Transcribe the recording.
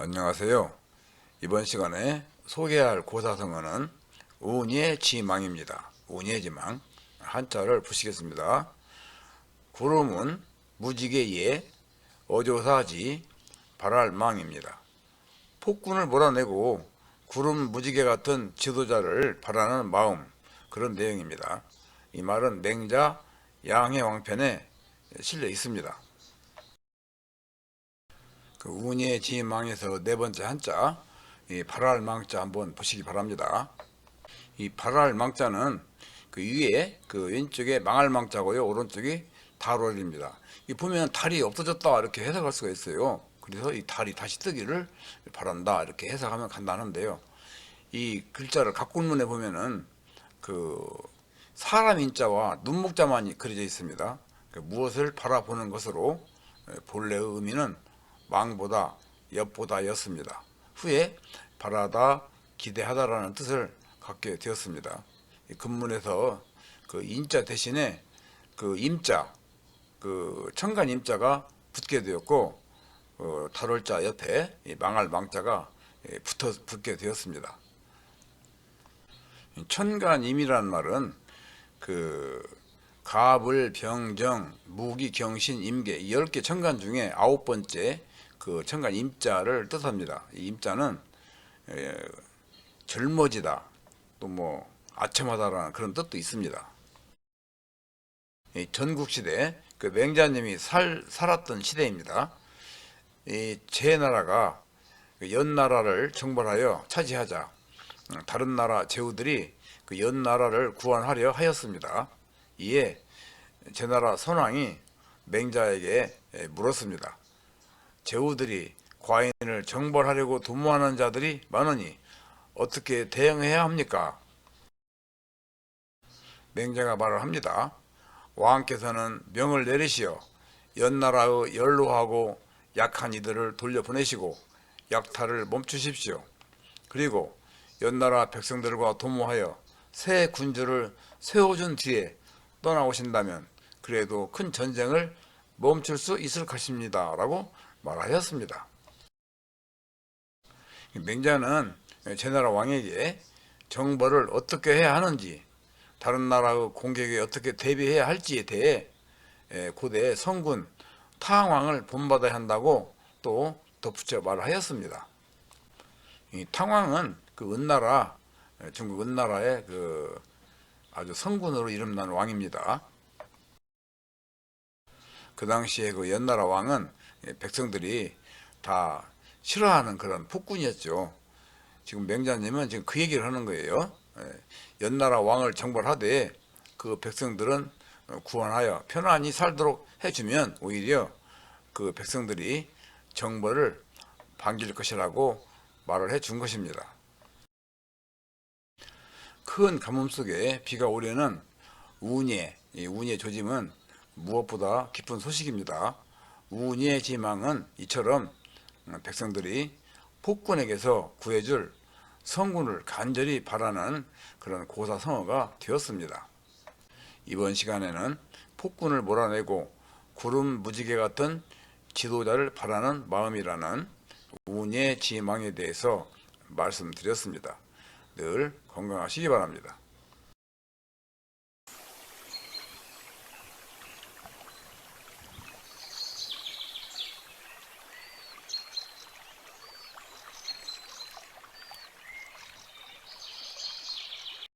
안녕하세요. 이번 시간에 소개할 고사성어는 운의 지망입니다. 운의 지망. 한자를 보시겠습니다. 구름은 무지개에 어조사지 발할망입니다. 폭군을 몰아내고 구름 무지개 같은 지도자를 바라는 마음 그런 내용입니다. 이 말은 맹자 양해 왕편에 실려 있습니다. 그 운의 지망에서 네 번째 한자 이 발할망자 한번 보시기 바랍니다. 이 발할망자는 그 위에 그 왼쪽에 망할 망자고요 오른쪽이 달월입니다. 이 보면 달이 없어졌다 이렇게 해석할 수가 있어요. 그래서 이 달이 다시 뜨기를 바란다 이렇게 해석하면 간단한데요. 이 글자를 각군문에 보면은 그 사람 인자와 눈목자만이 그려져 있습니다. 그 무엇을 바라보는 것으로 본래의 의미는 망보다 엿보다였습니다. 후에 바라다 기대하다라는 뜻을 갖게 되었습니다. 이 근문에서 그 인자 대신에 그 임자 그 천간 임자가 붙게 되었고 어, 달월자 옆에 이 망할 망자가 예, 붙어 붙게 되었습니다. 천간임이라는 말은 그 갑을 병정 무기 경신 임계 이 10개 천간 중에 아홉 번째 그 천간 임자를 뜻합니다. 이 임자는 에, 젊어지다 또 뭐 아첨하다라는 그런 뜻도 있습니다. 이 전국 시대 그 맹자님이 살 살았던 시대입니다. 이 제 나라가 그 연나라를 정벌하여 차지하자 음, 다른 나라 제후들이 그 연나라를 구원하려 하였습니다. 이에 제나라 선왕이 맹자에게 에, 물었습니다. 제후들이 과인을 정벌하려고 도모하는 자들이 많으니 어떻게 대응해야 합니까? 맹자가 말을 합니다. 왕께서는 명을 내리시어 연나라의 연로하고 약한 이들을 돌려보내시고 약탈을 멈추십시오. 그리고 연나라 백성들과 도모하여 새 군주를 세워준 뒤에 떠나오신다면 그래도 큰 전쟁을 멈출 수 있을 것입니다. 라고 말하였습니다. 맹자는 제 나라 왕에게 정벌을 어떻게 해야 하는지 다른 나라의 공격에 어떻게 대비해야 할지에 대해 에, 고대 성군 탕왕을 본받아야 한다고 또 덧붙여 말하였습니다. 이 탕왕은 그 은나라 에, 중국 은나라의 그 아주 성군으로 이름난 왕입니다. 그 당시에 그 연나라 왕은 예, 백성들이 다 싫어하는 그런 폭군이었죠. 지금 맹자님은 지금 그 얘기를 하는 거예요. 예, 연나라 왕을 정벌하되 그 백성들은 구원하여 편안히 살도록 해주면 오히려 그 백성들이 정벌을 반길 것이라고 말을 해 준 것입니다. 큰 가뭄 속에 비가 오려는 운예, 이 운예 조짐은 무엇보다 기쁜 소식입니다. 운예 지망은 이처럼 백성들이 폭군에게서 구해줄 성군을 간절히 바라는 그런 고사성어가 되었습니다. 이번 시간에는 폭군을 몰아내고 구름 무지개 같은 지도자를 바라는 마음이라는 운의 지망에 대해서 말씀드렸습니다. 늘 건강하시기 바랍니다.